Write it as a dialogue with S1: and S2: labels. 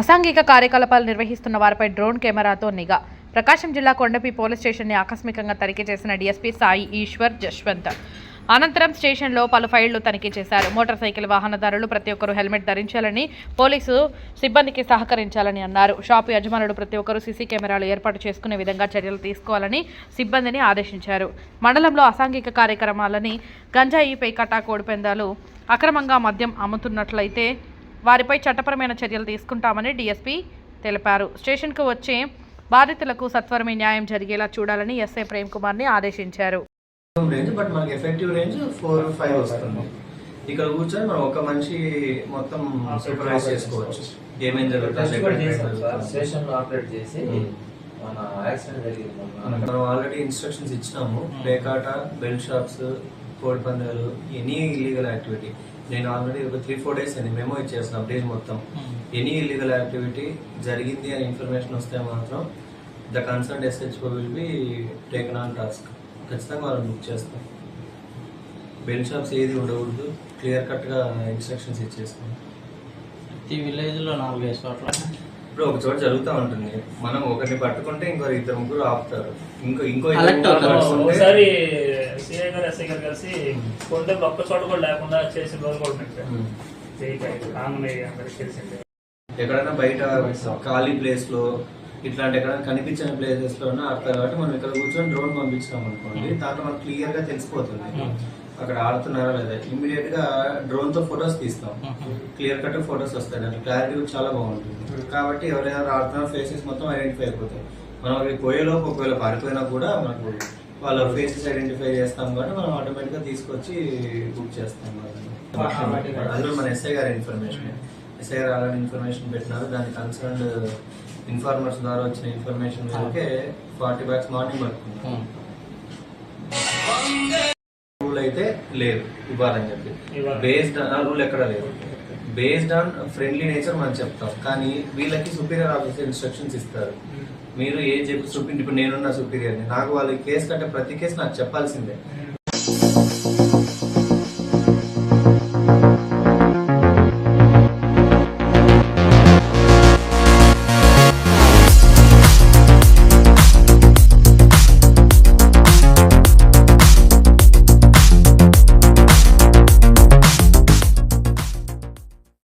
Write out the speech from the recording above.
S1: అసాంఘిక కార్యకలాపాలు నిర్వహిస్తున్న వారిపై డ్రోన్ కెమెరాతో నిఘా. ప్రకాశం జిల్లా కొండపి పోలీస్ స్టేషన్ని ఆకస్మికంగా తనిఖీ చేసిన డీఎస్పీ సాయి ఈశ్వర్ జశ్వంత్. అనంతరం స్టేషన్లో పలు ఫైళ్ళు తనిఖీ చేశారు. మోటార్ సైకిల్ వాహనదారులు ప్రతి ఒక్కరూ హెల్మెట్ ధరించాలని పోలీసు సిబ్బందికి సహకరించాలని అన్నారు. షాపు యజమానులు ప్రతి ఒక్కరూ సీసీ కెమెరాలు ఏర్పాటు చేసుకునే విధంగా చర్యలు తీసుకోవాలని సిబ్బందిని ఆదేశించారు. మండలంలో అసాంఘిక కార్యక్రమాలని గంజాయిపై కటా కోడిపెందాలు అక్రమంగా మద్యం అమ్ముతున్నట్లయితే వారిపై చట్టపరమైన చర్యలు తీసుకుంటామని డీఎస్పీ తెలిపారు. స్టేషన్కు వచ్చే బాధితులకు సత్వరమే న్యాయం జరిగేలా చూడాలని ఎస్ఐ ప్రేమ్ కుమార్ని ఆదేశించారు.
S2: రేంజ్ బట్ మనకి ఎఫెక్టివ్ రేంజ్ ఫోర్ ఫైవ్ వస్తుంది. ఇక్కడ కూర్చొని మనం ఒక మనిషి మొత్తం సూపర్వైజ్ చేసుకోవచ్చు. ఏమేం జరుగుతుంది
S3: ఆపరేట్ చేసి
S2: Hmm.
S3: మన యాక్సిడెంట్ జరిగింది. మొన్న.
S2: మనం ఆల్రెడీ ఇన్స్ట్రక్షన్స్ ఇచ్చినాము. పేకాట బెల్ట్ షాప్స్ కోడి పందాలు ఎనీ ఇల్లీగల్ యాక్టివిటీ నేను ఆల్రెడీ ఒక త్రీ ఫోర్ డేస్ అయింది మెమో ఇచ్చేసిన అప్డేట్ మొత్తం. ఎనీ ఇల్లీగల్ యాక్టివిటీ జరిగింది అని ఇన్ఫర్మేషన్ వస్తే మాత్రం the concern SHO will be taken on task ఖచ్చితంగా వాళ్ళని బుక్ చేస్తాం. బెల్ట్ షాప్స్ ఏది ఉండకూడదు క్లియర్ కట్గా ఇన్స్ట్రక్షన్స్ ఇచ్చేస్తాం.
S4: ప్రతి విలేజ్లో నాలుగైదు చోట్ల
S2: ఇప్పుడు ఒక చోట జరుగుతూ ఉంటుంది. మనం ఒకరిని పట్టుకుంటే ఇంకో ఇద్దరు ముగ్గురు ఆపుతారు. ఇంకో ఇంకో ఇద్దరు
S5: సిఐ గారు ఎస్ఐ గారు కలిసి కొంటే ఒక్క చోట కూడా లేకుండా చేసిన రోజు కూడా అందరికి తెలిసిందే.
S2: ఎక్కడైనా బయట ఖాళీ ప్లేస్లో ఇట్లాంటి ఎక్కడైనా కనిపించిన ప్లేసెస్లో ఆడతారు కాబట్టి మనం ఇక్కడ కూర్చొని డ్రోన్ పంపించినాం అనుకోండి దాంట్లో మనకు క్లియర్గా తెలిసిపోతుంది. అక్కడ ఆడుతున్నారా లేదా? ఇమ్మీడియట్గా డ్రోన్తో ఫొటోస్ తీస్తాం. క్లియర్ కట్ ఫొటోస్ వస్తాయి. దాంట్లో క్లారిటీ కూడా చాలా బాగుంటుంది. కాబట్టి ఎవరైనా ఆడుతున్న ఫేసెస్ మొత్తం ఐడెంటిఫై అయిపోతాయి. మనం అక్కడికి పోయేలోపు ఒకవేళ పారిపోయినా కూడా మనకు వాళ్ళ ఫేసెస్ ఐడెంటిఫై చేస్తాం కాబట్టి మనం ఆటోమేటిక్గా తీసుకొచ్చి బుక్ చేస్తాం వాళ్ళని. అది కూడా మన ఎస్ఐ గారి ఇన్ఫర్మేషన్ ఎస్ఐ గారు అలాంటి ఇన్ఫర్మేషన్ పెట్టినారు. దాని కన్సర్న్ ఇన్ఫార్మర్స్ ద్వారా వచ్చిన ఇన్ఫర్మేషన్ మేరకే ఫార్టీ బ్యాగ్స్ మార్నింగ్ పట్టుకున్నాం. రూల్ అయితే లేదు. ఇవ్వాలని చెప్పి. బేస్డ్ రూల్ ఎక్కడ లేదు. బేస్డ్ ఆన్ ఫ్రెండ్లీ నేచర్ మనం చెప్తాం. కానీ వీళ్ళకి సుపీరియర్ ఆఫీసర్ ఇన్స్ట్రక్షన్స్ ఇస్తారు. మీరు ఏం చెప్పి ఇప్పుడు నేనున్న సుపీరియర్ నాకు వాళ్ళు కేసు కంటే ప్రతి కేసు నాకు చెప్పాల్సిందే.